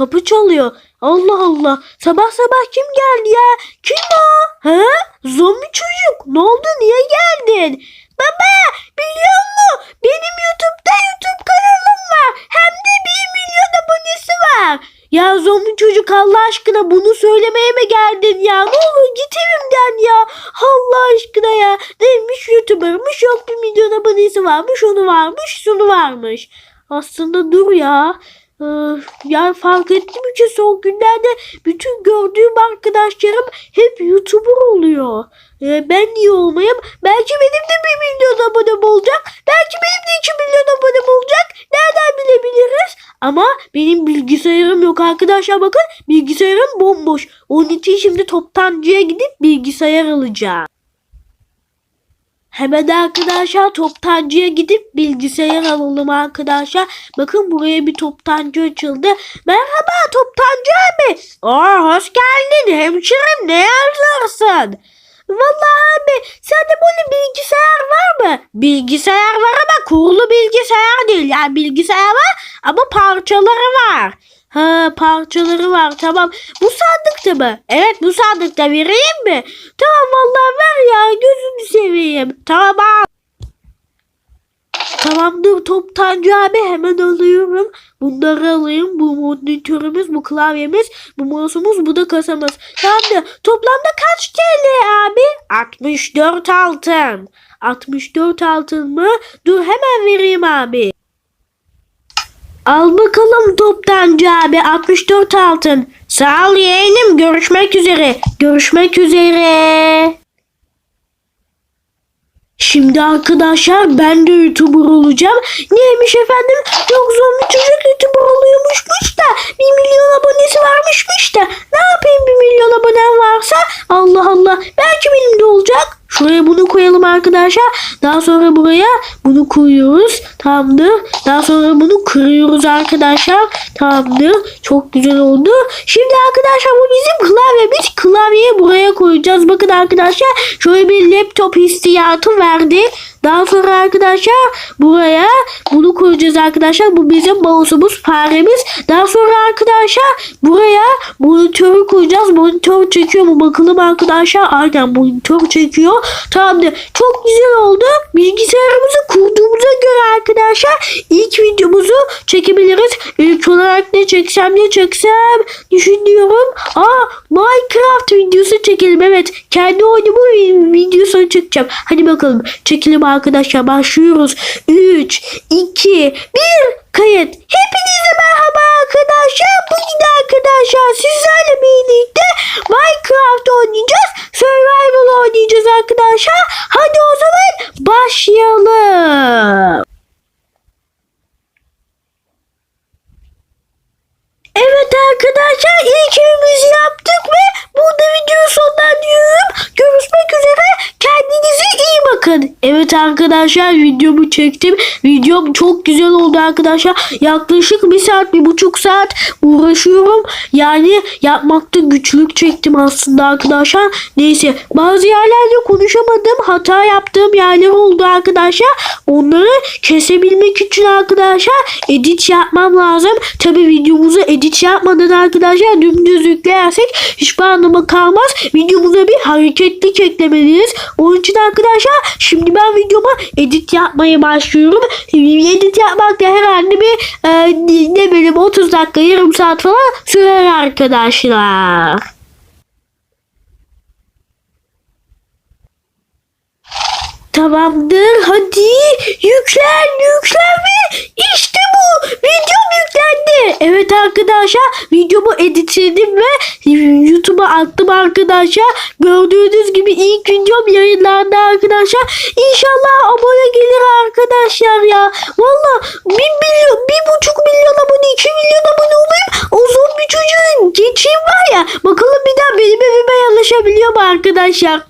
Kapı çalıyor. Allah Allah. Sabah sabah kim geldi ya? Kim o? He? Zombi çocuk. Ne oldu? Niye geldin? Baba biliyor musun? Benim YouTube'da YouTube kanalım var. Hem de 1 milyon abonesi var. Ya zombi çocuk Allah aşkına bunu söylemeye mi geldin ya? Ne olur git evimden ya. Allah aşkına ya. Neymiş YouTuber'mış yok 1 milyon abonesi varmış onu varmış şunu varmış. Aslında dur ya. Ee, yani fark ettim ki son günlerde bütün gördüğüm arkadaşlarım hep YouTuber oluyor. Ee, ben niye olmayayım? Belki benim de 1 milyon abonem olacak. Belki benim de 2 milyon abonem olacak. Nereden bilebiliriz? Ama benim bilgisayarım yok arkadaşlar bakın. Bilgisayarım bomboş. Onun için şimdi toptancıya gidip bilgisayar alacağım. Hemen arkadaşlar toptancıya gidip bilgisayar alalım arkadaşlar. Bakın buraya bir toptancı açıldı. Merhaba toptancı abi. Aa, hoş geldin hemşerim ne yazarsın? Vallahi abi sende böyle bilgisayar var mı? Bilgisayar var ama kurulu bilgisayar değil. Yani bilgisayar var ama parçaları var. Ha parçaları var tamam. Bu sandıkta mı? Evet bu sandıkta vereyim mi? Tamam vallahi ver ya gözünü seveyim. Tamam al. Tamamdır toptancı abi hemen alıyorum. Bunları alayım. Bu monitörümüz, bu klavyemiz, bu mouse'umuz, bu da kasamız. Tamamdır. Toplamda kaç TL abi? 64 altın. 64 altın mı? Dur hemen vereyim abi. Al bakalım toptancı abi 64 altın. Sağ ol yeğenim görüşmek üzere. Görüşmek üzere. Şimdi arkadaşlar ben de YouTuber olacağım. Neymiş efendim? Yok zombi çocuk YouTuber oluyormuşmuş da 1 milyon abonesi varmışmış da ne yapayım 1 milyon abonem varsa Allah Allah belki benim de olacak. Şuraya bunu koyalım arkadaşlar. Daha sonra buraya bunu koyuyoruz. Tamamdır. Daha sonra bunu kırıyoruz arkadaşlar. Tamamdır. Çok güzel oldu. Şimdi arkadaşlar bu bizim klavyemiz. Klavyeyi buraya koyacağız. Bakın arkadaşlar şöyle bir laptop hissiyatı verdi. Daha sonra arkadaşlar buraya bunu koyacağız arkadaşlar. Bu bizim mouse'umuz, faremiz. Daha sonra arkadaşlar buraya monitörü koyacağız. Monitör çekiyor mu bakalım arkadaşlar. Aynen monitör çekiyor. Tamamdır. Çok güzel oldu. Bilgisayarımızı kurduğumuza göre arkadaşlar ilk videomuzu çekebiliriz. İlk olarak ne çeksem ne çeksem düşünüyorum. Aa Minecraft videosu çekelim. Evet. Kendi oyunumu videosunu çekeceğim. Hadi bakalım. Çekelim arkadaşlar. Başlıyoruz. 3, 2, 1 kayıt. Hepinize merhaba arkadaşlar. Bugün arkadaşlar sizlerle birlikte Minecraft oynayacağız. Survival oynayacağız arkadaşlar. Hadi o zaman başlayalım. Evet arkadaşlar ilk evimizi yaptık ve burada videoyu sonlandırıyorum. Görüşmek üzere. Kendinize iyi bakın. Evet arkadaşlar videomu çektim. Videom çok güzel oldu arkadaşlar. Yaklaşık bir saat, bir buçuk saat uğraşıyorum. Yani yapmakta güçlük çektim aslında arkadaşlar. Neyse bazı yerlerde konuşamadım. Hata yaptığım yerler oldu arkadaşlar. Onları kesebilmek için arkadaşlar edit yapmam lazım. Tabi videomuzu edit yapmadan arkadaşlar dümdüz yüklersek hiçbir anlamı kalmaz. Videomuza bir hareketlik eklemeliyiz. Onun için arkadaşlar şimdi ben videoma edit yapmaya başlıyorum. Edit yapmak da herhalde bir e, ne bileyim 30 dakika yarım saat falan sürer arkadaşlar. Tamamdır hadi yüklen yüklen ve işte bu videom yüklendi. Evet arkadaşlar videomu editledim ve YouTube'a attım arkadaşlar. Gördüğünüz gibi ilk videom yayınlandı arkadaşlar. İnşallah abone gelir arkadaşlar ya. Valla bir milyon, bir buçuk milyon abone, iki milyon abone olayım. O zombi çocuğun geçeyim var ya. Bakalım bir daha benim evime yerleşebiliyor mu arkadaşlar?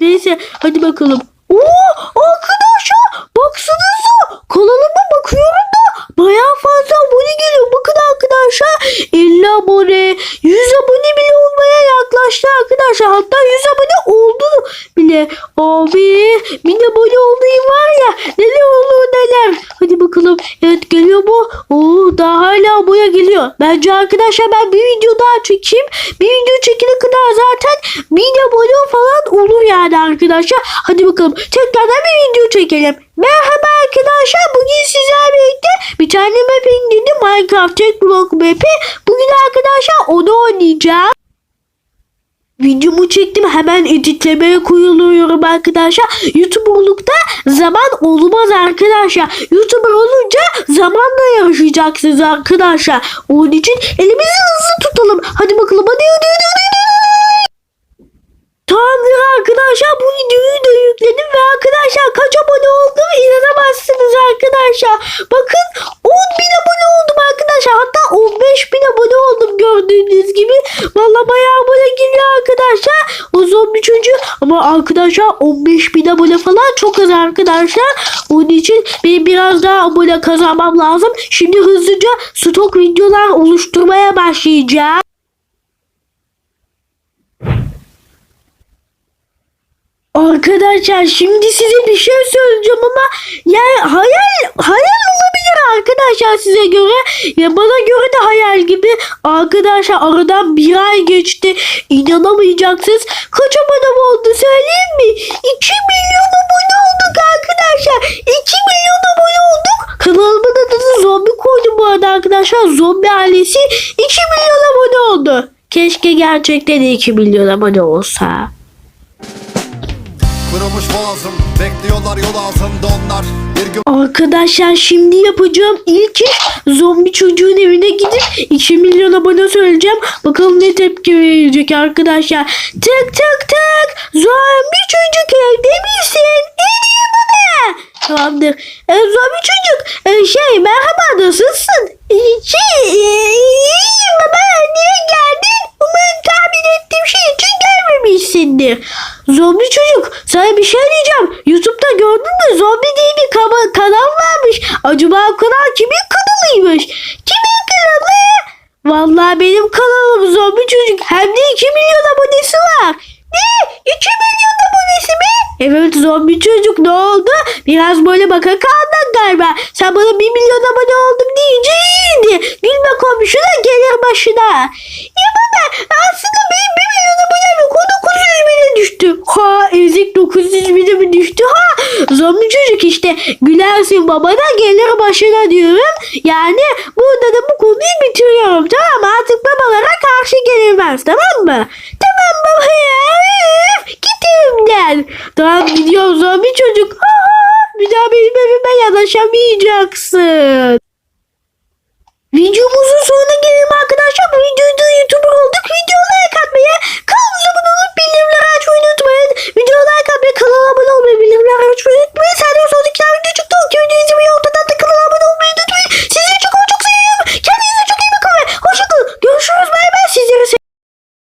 Neyse hadi bakalım. Oo arkadaşlar baksanıza kanalıma bakıyorum da bayağı fazla abone geliyor. Bakın arkadaşlar 50 abone 100 abone bile olmaya yaklaştı arkadaşlar. Hatta 100 abone oldu bile. Abi 1000 abone olayım var ya neler olur neler. Hadi bakalım. Evet? Oo daha hala boya geliyor. Bence arkadaşlar ben bir video daha çekeyim. Bir video çekene kadar zaten bir de boya falan olur yani arkadaşlar. Hadi bakalım. Tekrardan bir video çekelim. Merhaba arkadaşlar. Bugün sizlerle birlikte bir tane map indirdim. Minecraft Tek Block map'i. Bugün arkadaşlar onu oynayacağım videomu çektim hemen editlemeye koyuluyorum arkadaşlar. YouTube YouTuber'lukta zaman olmaz arkadaşlar. YouTuber olunca zamanla yaşayacaksınız arkadaşlar. Onun için elimizi hızlı tutalım. Hadi bakalım hadi hadi hadi. hadi. Tamamdır arkadaşlar bu videoyu da yükledim ve arkadaşlar kaç abone oldum inanamazsınız arkadaşlar. Bakın 10.000 abone oldum arkadaşlar. Hatta 10 5000 abone oldum gördüğünüz gibi. Valla bayağı abone geliyor arkadaşlar. O zombi çocuğu ama arkadaşlar 15.000 abone falan çok az arkadaşlar. Onun için benim biraz daha abone kazanmam lazım. Şimdi hızlıca stok videolar oluşturmaya başlayacağım. Arkadaşlar şimdi size bir şey söyleyeceğim ama yani hayal hayal olabilir arkadaşlar size göre. Ya bana göre de hayal gibi. Arkadaşlar aradan bir ay geçti. İnanamayacaksınız. Kaç abone oldu söyleyeyim mi? 2 milyon abone olduk arkadaşlar. 2 milyon abone olduk. Kanalımın adını zombi koydum bu arada arkadaşlar. Zombi ailesi 2 milyon abone oldu. Keşke gerçekten de 2 milyon abone olsa. Kırılmış boğazım Bekliyorlar yol altında onlar Bir gün Arkadaşlar şimdi yapacağım ilk zombi çocuğun evine gidip 2 milyon abone söyleyeceğim. Bakalım ne tepki verecek arkadaşlar. Tık tık tık. Zombi çocuk evde misin? Nereye baba? Tamamdır. E, zombi çocuk e, şey merhaba nasılsın? E, Şey e, iyiyim baba niye geldin? Umarım tahmin ettiğim şey için gelmemişsindir. Zombi çocuk sana bir şey diyeceğim. Youtube'da gördün mü zombi diye bir kaba- kanal varmış. Acaba o kanal kimin kanalıymış? Kimin kanalı? Vallahi benim kanalım zombi çocuk. Hem de 2 milyon abonesi var. Ne? 2 milyon abonesi mi? Evet zombi çocuk ne oldu? Biraz böyle baka kaldın galiba. Sen bana 1 milyon abone oldum deyince iyiydi. Gülme komşu da gelir başına. Ya baba aslında benim 1 milyon abonem yok. O 900 bine Ha ezik 900 bine mi düştü? Ha zombi çocuk işte. Gülersin baba da gelir başına diyorum. Yani burada da bu konuyu bitiriyorum tamam mı? Artık babalara karşı gelinmez tamam mı?